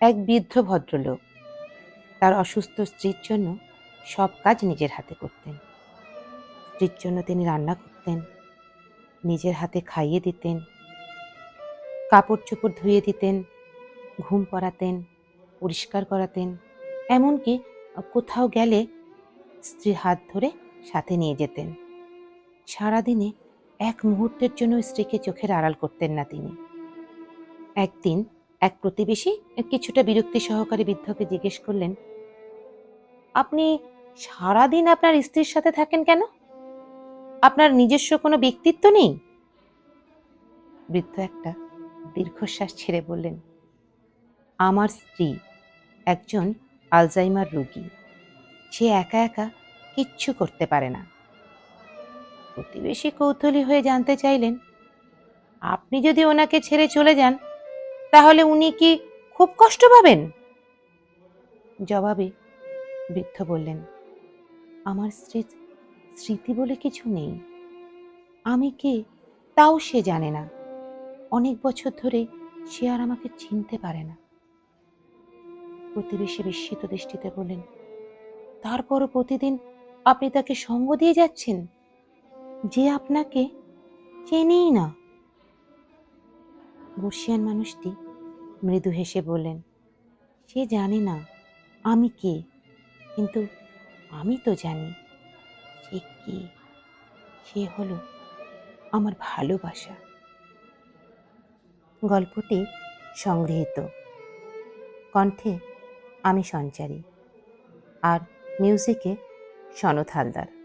এক বৃদ্ধ ভদ্রলোক। তার অসুস্থ স্ত্রীর জন্য সব কাজ নিজের হাতে করতেন। স্ত্রীর জন্য তিনি রান্না করতেন, নিজের হাতে খাইয়ে দিতেন কাপড় চোপড় ধুয়ে দিতেন, ঘুম পড়াতেন, পরিষ্কার করাতেন, এমনকি কোথাও গেলে স্ত্রীর হাত ধরে সাথে নিয়ে যেতেন। সারাদিনে এক মুহূর্তের জন্য স্ত্রীকে চোখের আড়াল করতেন না তিনি। একদিন এক প্রতিবেশী কিছুটা বিরক্তি সহকারে বৃদ্ধকে জিজ্ঞেস করলেন, আপনি সারাদিন আপনার স্ত্রীর সাথে থাকেন কেন? আপনার নিজস্ব কোনো ব্যক্তিত্ব নেই? বৃদ্ধ একটা দীর্ঘশ্বাস ছেড়ে বললেন, আমার স্ত্রী একজন আলজাইমার রোগী। সে একা একা কিচ্ছু করতে পারে না। প্রতিবেশী কৌতূহলী হয়ে জানতে চাইলেন, আপনি যদি ওনাকে ছেড়ে চলে যান তাহলে উনি কি খুব কষ্ট পাবেন? জবাবে বৃদ্ধ বললেন, আমার স্ত্রীর স্মৃতি বলে কিছু নেই। আমি কে তাও সে জানে না। অনেক বছর ধরে সে আর আমাকে চিনতে পারে না। প্রতিবেশী বিস্মিত দৃষ্টিতে বললেন, তারপরও প্রতিদিন আপনি তাকে সঙ্গ দিয়ে যাচ্ছেন? যে আপনাকে চেনেই না। বর্ষিয়ান মানুষটি মৃদু হেসে বললেন, সে জানে না আমি কে, কিন্তু আমি তো জানি সে কে। সে হলো আমার ভালোবাসা। গল্পটি সংগৃহীত। কণ্ঠে আমি সঞ্চারী। আর মিউজিকে সনৎ হালদার।